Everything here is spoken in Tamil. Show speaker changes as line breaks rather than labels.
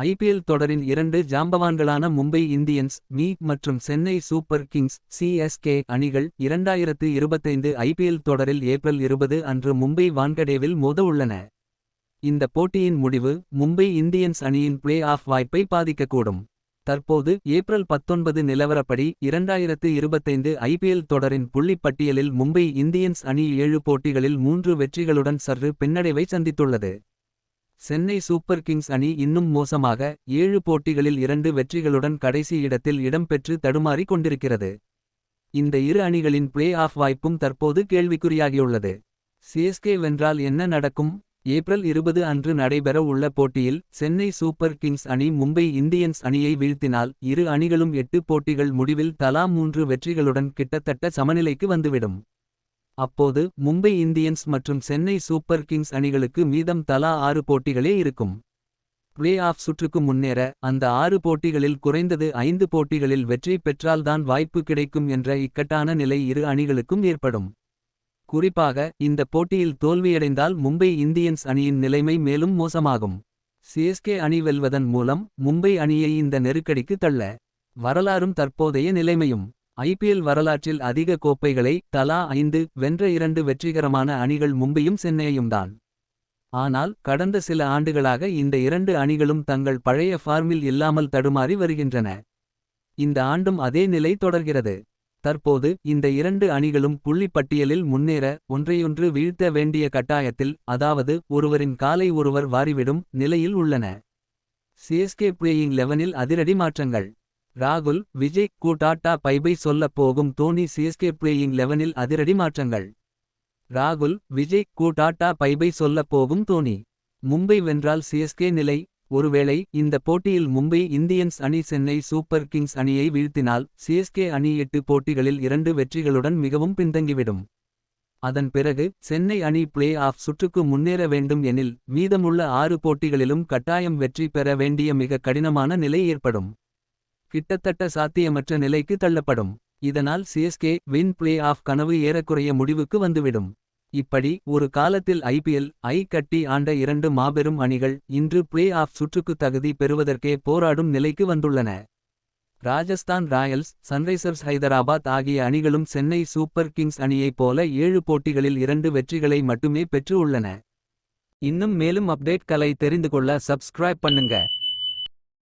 ஐபிஎல் தொடரின் இரண்டு ஜாம்பவான்களான மும்பை இந்தியன்ஸ் மீ மற்றும் சென்னை சூப்பர் கிங்ஸ் சிஎஸ்கே அணிகள் இரண்டாயிரத்து இருபத்தைந்து ஐபிஎல் தொடரில் ஏப்ரல் இருபது அன்று மும்பை வான்கடேவில் மோத உள்ளன. இந்த போட்டியின் முடிவு மும்பை இந்தியன்ஸ் அணியின் பிளே ஆஃப் வாய்ப்பை பாதிக்கக்கூடும். தற்போது ஏப்ரல் பத்தொன்பது நிலவரப்படி இரண்டாயிரத்து இருபத்தைந்து ஐபிஎல் தொடரின் புள்ளிப் பட்டியலில் மும்பை இந்தியன்ஸ் அணி ஏழு போட்டிகளில் மூன்று வெற்றிகளுடன் சற்று பின்னடைவை சந்தித்துள்ளது. சென்னை சூப்பர் கிங்ஸ் அணி இன்னும் மோசமாக ஏழு போட்டிகளில் இரண்டு வெற்றிகளுடன் கடைசி இடத்தில் இடம்பெற்று தடுமாறிக் கொண்டிருக்கிறது. இந்த இரு அணிகளின் பிளே ஆஃப் வாய்ப்பும் தற்போது கேள்விக்குறியாகியுள்ளது. சிஎஸ்கே வென்றால் என்ன நடக்கும் ஏப்ரல் இருபது அன்று நடைபெற உள்ள போட்டியில் சென்னை சூப்பர் கிங்ஸ் அணி மும்பை இந்தியன்ஸ் அணியை வீழ்த்தினால் இரு அணிகளும் எட்டு போட்டிகள் முடிவில் தலா மூன்று வெற்றிகளுடன் கிட்டத்தட்ட சமநிலைக்கு வந்துவிடும். அப்போது மும்பை இந்தியன்ஸ் மற்றும் சென்னை சூப்பர் கிங்ஸ் அணிகளுக்கு மீதம் தலா ஆறு போட்டிகளே இருக்கும். பிளே ஆஃப் சுற்றுக்கு முன்னேற அந்த ஆறு போட்டிகளில் குறைந்தது ஐந்து போட்டிகளில் வெற்றி பெற்றால்தான் வாய்ப்பு கிடைக்கும் என்ற இக்கட்டான நிலை இரு அணிகளுக்கும் ஏற்படும். குறிப்பாக இந்த போட்டியில் தோல்வியடைந்தால் மும்பை இந்தியன்ஸ் அணியின் நிலைமை மேலும் மோசமாகும். சிஎஸ்கே அணி வெல்வதன் மூலம் மும்பை அணியை இந்த நெருக்கடிக்கு தள்ள. வரலாறும் தற்போதைய நிலைமையும். ஐபிஎல் வரலாற்றில் அதிக கோப்பைகளை தலா ஐந்து வென்ற இரண்டு வெற்றிகரமான அணிகள் மும்பையும் சென்னையும்தான். ஆனால் கடந்த சில ஆண்டுகளாக இந்த இரண்டு அணிகளும் தங்கள் பழைய ஃபார்மில் இல்லாமல் தடுமாறி வருகின்றன. இந்த ஆண்டும் அதே நிலை தொடர்கிறது. தற்போது இந்த இரண்டு அணிகளும் புள்ளிப் பட்டியலில் முன்னேற ஒன்றையொன்று வீழ்த்த வேண்டிய கட்டாயத்தில் அதாவது ஒருவரின் காலை ஒருவர் வாரிவிடும் நிலையில் உள்ளன. சிஎஸ்கே பிளேயிங் லெவனில் அதிரடி மாற்றங்கள். ராகுல் விஜய் கூட்டாட்டா பைபை சொல்லப் போகும் தோனி சிஎஸ்கே பிளேயிங் லெவனில் அதிரடி மாற்றங்கள். ராகுல் விஜய் கூட்டாட்டா பைபை சொல்லப் போகும் தோனி. மும்பை வென்றால் சிஎஸ்கே நிலை ஒருவேளை இந்த போட்டியில் மும்பை இந்தியன்ஸ் அணி சென்னை சூப்பர் கிங்ஸ் அணியை வீழ்த்தினால் சிஎஸ்கே அணி எட்டு போட்டிகளில் இரண்டு வெற்றிகளுடன் மிகவும் பின்தங்கிவிடும். அதன் பிறகு சென்னை அணி பிளே ஆஃப் சுற்றுக்கு முன்னேற வேண்டும் எனில் மீதமுள்ள ஆறு போட்டிகளிலும் கட்டாயம் வெற்றி பெற வேண்டிய மிக கடினமான நிலை ஏற்படும். கிட்டத்தட்ட சாத்தியமற்ற நிலைக்கு தள்ளப்படும். இதனால் சிஎஸ்கே வின் பிளே ஆஃப் கனவு ஏறக்குறைய முடிவுக்கு வந்துவிடும். இப்படி ஒரு காலத்தில் ஐபிஎல் ஐ கட்டி ஆண்ட இரண்டு மாபெரும் அணிகள் இன்று பிளே ஆஃப் சுற்றுக்கு தகுதி பெறுவதற்கே போராடும் நிலைக்கு வந்துள்ளன. ராஜஸ்தான் ராயல்ஸ் சன்ரைசர்ஸ் ஹைதராபாத் ஆகிய அணிகளும் சென்னை சூப்பர் கிங்ஸ் அணியைப் போல ஏழு போட்டிகளில் இரண்டு வெற்றிகளை மட்டுமே பெற்று உள்ளன. இன்னும் மேலும் அப்டேட்களை தெரிந்து கொள்ள சப்ஸ்கிரைப் பண்ணுங்க.